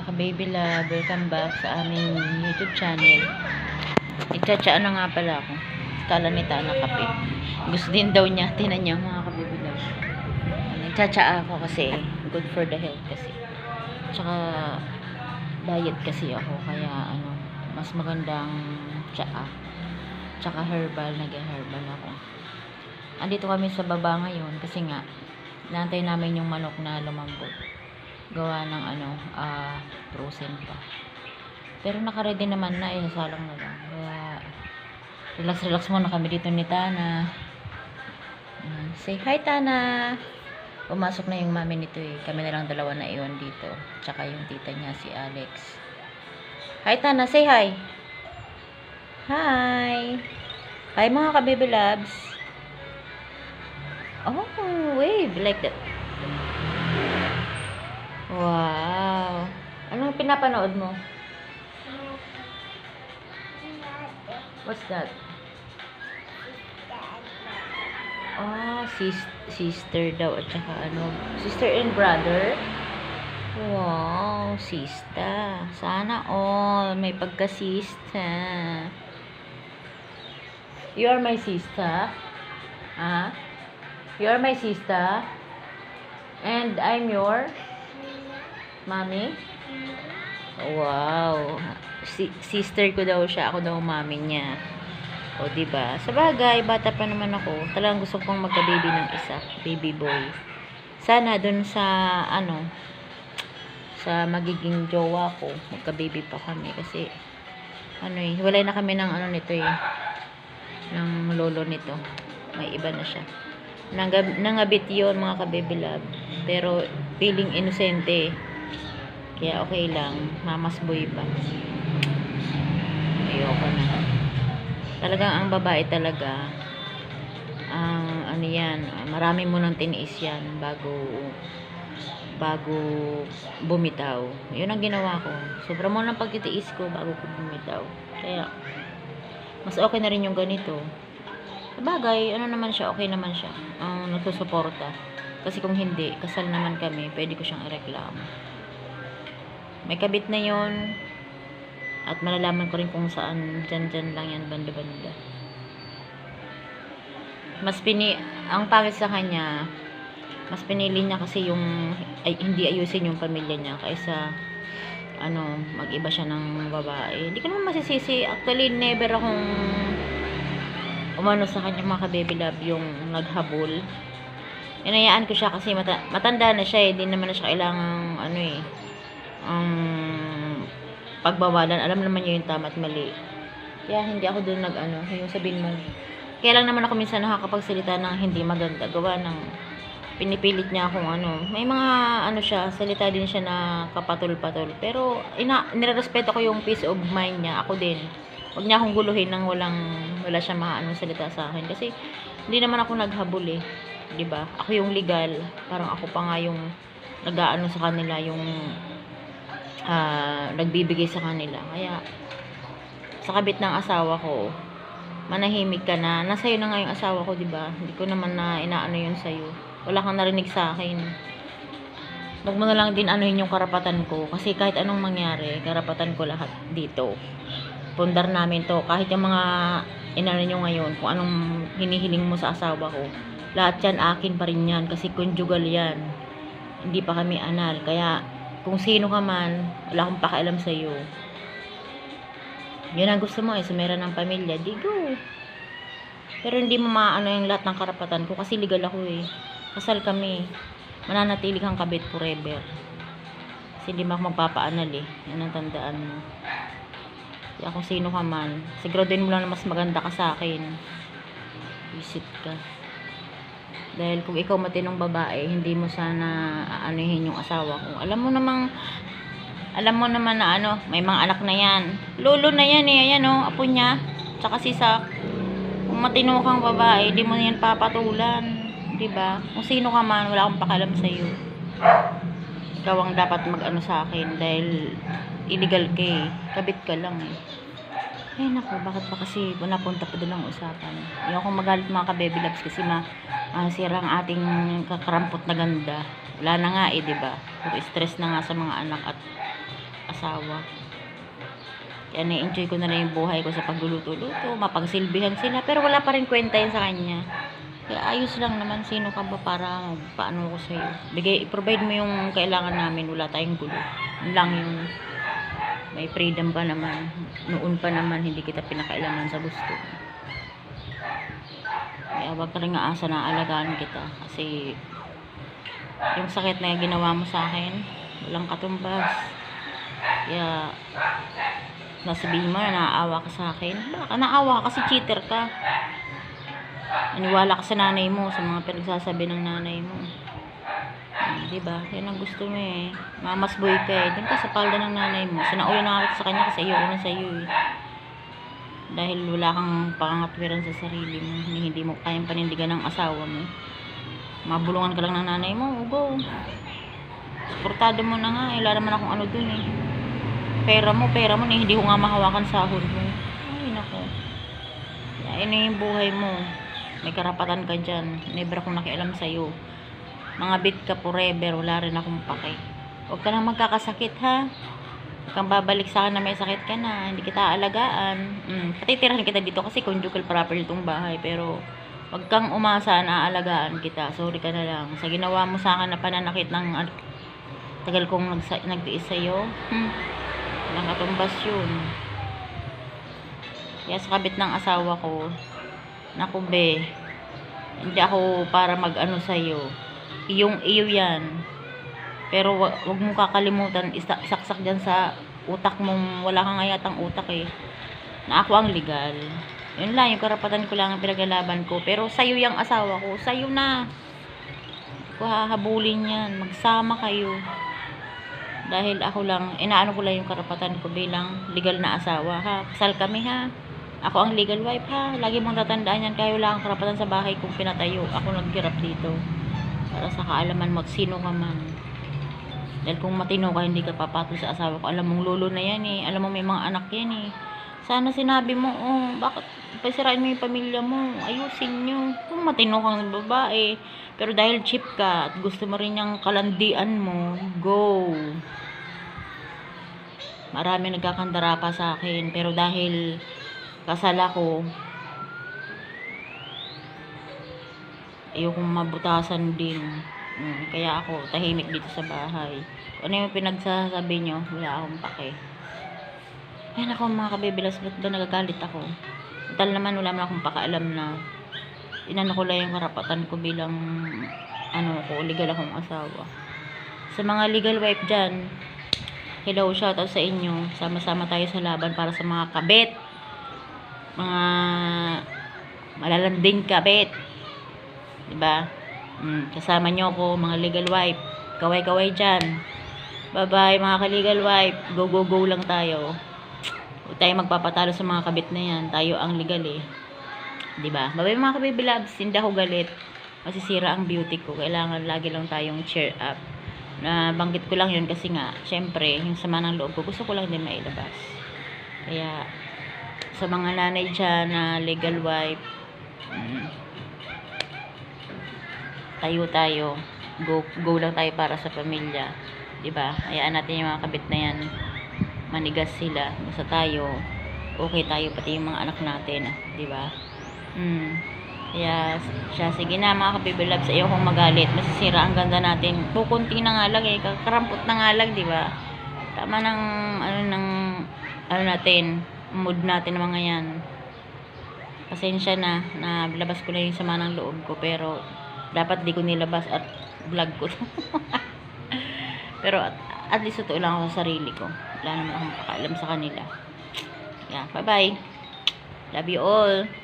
Mga ka-baby love, welcome back sa aming YouTube channel. Itchatchaan na nga pala ako. Kala ni Tana kape. Gusto din daw niya, tinan niya mga ka-baby love. Nagchatcha ako kasi good for the health kasi. Tsaka diet kasi ako kaya ano, mas magandang tsaa. Tsaka herbal, nag-herbal ako. Andito kami sa baba ngayon kasi nga naantay namin yung manok na lumambot gawa ng ano, ah, frozen pa. Pero naka-ready naman na, eh, salang na lang. Kaya, relax-relax muna kami dito ni Tana. Ayan. Say hi, Tana! Pumasok na yung mami nito eh. Kami na lang dalawa na iwan dito. Tsaka yung tita niya, si Alex. Hi, Tana! Say hi! Hi! Hi, mga ka-baby loves! Oh, wave! Like that. Wow. Anong pinapanood mo? What's that? Ah, sis sister daw at saka ano, sister and brother. Wow, sista. Sana all may pagka-sista. You are my sister? Ah? You are my sister? And I'm your Mami? Wow. Si- sister ko daw siya. Ako daw mami niya. O, ba? Sa bagay, bata pa naman ako. Talagang gusto kong magka-baby ng isa. Baby boy. Sana dun sa, ano, sa magiging jowa ko, magka-baby pa kami. Kasi, ano eh, walay na kami ng ano nito eh. Ng lolo nito. May iba na siya. Nangab nangabit yun, mga ka-baby love. Pero, feeling inosente eh. Kaya okay lang. Mamas boy pa. Ayoko na. Talagang ang babae talaga, ang ano yan, marami mo nang tiniis yan bago bago bumitaw. Yun ang ginawa ko. Sobra mo ng pagtitiis ko bago ko bumitaw. Kaya, mas okay na rin yung ganito. Sabagay, ano naman siya, okay naman siya. Ang nagsusuporta. Kasi kung hindi, kasal naman kami, pwede ko siyang ireklamo. May kabit na yon at malalaman ko rin kung saan dyan lang yan banda banda. Mas pini ang pangit sa kanya mas pinili niya kasi yung ay, hindi ayusin yung pamilya niya kaysa ano mag-iba siya ng babae. Hindi ko naman masisisi. Actually never akong umano sa kanya mga ka-baby love yung naghabol. Inayaan ko siya kasi mata matanda na siya eh. Hindi naman na siya kailangang ano eh ang pagbawalan. Alam naman niya yung tama at mali. Kaya hindi ako doon nag ano, yung sabihin mo. Kaya lang naman ako minsan nakakapagsalita ng hindi maganda. Gawa ng pinipilit niya akong ano. May mga ano siya, salita din siya na kapatol-patol. Pero ina, nirerespeto ko yung peace of mind niya. Ako din. Huwag niya akong guluhin nang walang wala siya mga anong salita sa akin. Kasi hindi naman ako naghabol eh. 'Di ba? Ako yung legal. Parang ako pa nga yung nag-aano sa kanila yung ah, nagbibigay sa kanila. Kaya, sa kabit ng asawa ko, manahimik ka na. Nasa'yo na nga yung asawa ko, di ba? Hindi ko naman na inaano yun sa'yo. Wala kang narinig sa akin. Huwag mo na lang din anuhin yung karapatan ko. Kasi kahit anong mangyari, karapatan ko lahat dito. Pundar namin to. Kahit yung mga inano nyo ngayon, kung anong hinihiling mo sa asawa ko, lahat yan akin pa rin yan. Kasi conjugal yan. Hindi pa kami anal. Kaya, kung sino ka man, wala akong pakialam sa iyo. Yun ang gusto mo eh, sumera ng pamilya, di go. Pero hindi mo maano yung lahat ng karapatan ko kasi legal ako eh. Kasal kami. Mananatili kang kabit forever. Kasi hindi mo ako magpapaanal eh. Yan ang tandaan mo. Kaya kung sino ka man, siguraduhin mo lang na mas maganda ka sa akin. Visit ka. Dahil kung ikaw matinong babae, hindi mo sana aanuhin yung asawa ko. Alam mo namang, alam mo naman na ano, may mga anak na yan. Lolo na yan eh, ayan o, apo niya. Tsaka si Sak. Kung matino kang babae, di mo yan papatulan. Di ba? Kung sino ka man, wala akong pakalam sa iyo. Ikaw ang dapat mag-ano sa akin dahil illegal ka eh. Kabit ka lang eh. Ay nako, bakit ba kasi napunta pa doon ang usapan? Ayoko magalit mga ka-baby loves kasi ma sira ang ating kakarampot na ganda. Wala na nga eh, di ba? Puro stress na nga sa mga anak at asawa. Kaya na-enjoy ko na lang yung buhay ko sa pagluluto-luto, mapagsilbihan sila, pero wala pa rin kwenta yun sa kanya. Kaya ayos lang naman, sino ka ba para paano ko sa'yo. Bigay, provide mo yung kailangan namin, wala tayong gulo. Lang yung may freedom ka naman. Noon pa naman, hindi kita pinakailaman sa gusto. Kaya wag ka rin aasa na alagaan kita. Kasi yung sakit na ginawa mo sa akin, walang katumbas. Kaya nasabihin mo na naaawa ka sa akin. Baka naawa ka kasi cheater ka. Aniwala ka sa nanay mo, sa mga pinagsasabi ng nanay mo. Di ba? Yan ang gusto mo eh. Mamas boy ka eh. Doon ka sa palda ng nanay mo. Sinaula na kita sa kanya kasi ayoko na sa iyo eh. Dahil wala kang pangangatwiran sa sarili mo. Hindi, mo kayang panindigan ng asawa mo. Mabulungan ka lang ng nanay mo. O go. Suportado mo na nga eh. Wala naman akong ano dun eh. Pera mo, pera mo. eh, Hindi ko nga mahawakan sahod mo. Ay, nako. Kaya ino yung buhay mo. May karapatan ka dyan. Never akong nakialam sa'yo. Mga bit ka forever. Wala rin akong pake. Huwag ka nang magkakasakit ha. Huwag kang babalik sa akin na may sakit ka na. Hindi kita alagaan. Mm, patitirahan kita dito kasi conjugal property itong bahay. Pero huwag kang umasa na aalagaan kita. Sorry ka na lang. Sa ginawa mo sa akin na pananakit ng ano, tagal kong nagsa, nagtiis sa'yo. Hmm. Walang katumbas yun. Kaya sa kabit ng asawa ko, naku be, hindi ako para mag-ano sa'yo. Iyong iyo yan. Pero wag, wag mo kakalimutan, isa- saksak dyan sa utak mong wala kang ayatang utak eh. Na ako ang legal. Yun lang, yung karapatan ko lang ang pinaglalaban ko. Pero sa'yo yung asawa ko, sa'yo na. Hindi ko hahabulin yan. Magsama kayo. Dahil ako lang, inaano ko lang yung karapatan ko bilang legal na asawa ha. Kasal kami ha. Ako ang legal wife ha. Lagi mong tatandaan yan. Kaya wala kang karapatan sa bahay kung pinatayo. Ako naghirap dito. Para sa kaalaman mo, sino ka man. Dahil kung matino ka, hindi ka papatol sa asawa ko. Alam mong lolo na yan eh. Alam mo may mga anak yan eh. Sana sinabi mo, oh, bakit pasirain mo yung pamilya mo? Ayusin nyo. Kung matino kang babae. Pero dahil cheap ka at gusto mo rin yung kalandian mo, go. Marami nagkakandara pa sa akin. Pero dahil kasal ako, ayokong mabutasan din. Mm, kaya ako tahimik dito sa bahay. Ano yung pinagsasabi nyo, wala akong pake. Ayan ako mga kabibilas, ba't ba nagagalit ako? Total naman wala naman akong pakaalam na inano ko lang yung karapatan ko bilang ano ko, legal akong asawa. Sa mga legal wife dyan, hello, shoutout sa inyo. Sama-sama tayo sa laban para sa mga kabit. Mga malalanding kabit. Diba? Mm, kasama nyo ako, mga legal wife. Kaway-kaway dyan. Bye-bye, mga ka-legal wife. Go, go, go lang tayo. Huwag tayo magpapatalo sa mga kabit na yan. Tayo ang legal eh. 'Di ba? Bye-bye mga kabibi loves. Hindi ako galit. Masisira ang beauty ko. Kailangan lagi lang tayong cheer up. Na banggit ko lang yun kasi nga, syempre, yung sama ng loob ko, gusto ko lang din mailabas. Kaya, sa mga nanay dyan na legal wife, mm, tayo tayo. Go, go lang tayo para sa pamilya. 'Di ba? Hayaan natin yung mga kabit na yan. Manigas sila. Basta tayo, okay tayo pati yung mga anak natin. 'Di ba? Mm. Kaya siya, sige na mga kabibilab sa iyo kung magalit. Masisira ang ganda natin. Kukunti na nga lang eh. Kakarampot na nga lang, di ba? Tama ng, ano, ng, ano natin, mood natin mga yan. Pasensya na, na labas ko na yung sama ng loob ko. Pero, dapat di ko nilabas at vlog ko. pero, at, at least totoo lang ako sa sarili ko. Wala naman akong pakaalam sa kanila. Yeah, bye-bye. Love you all.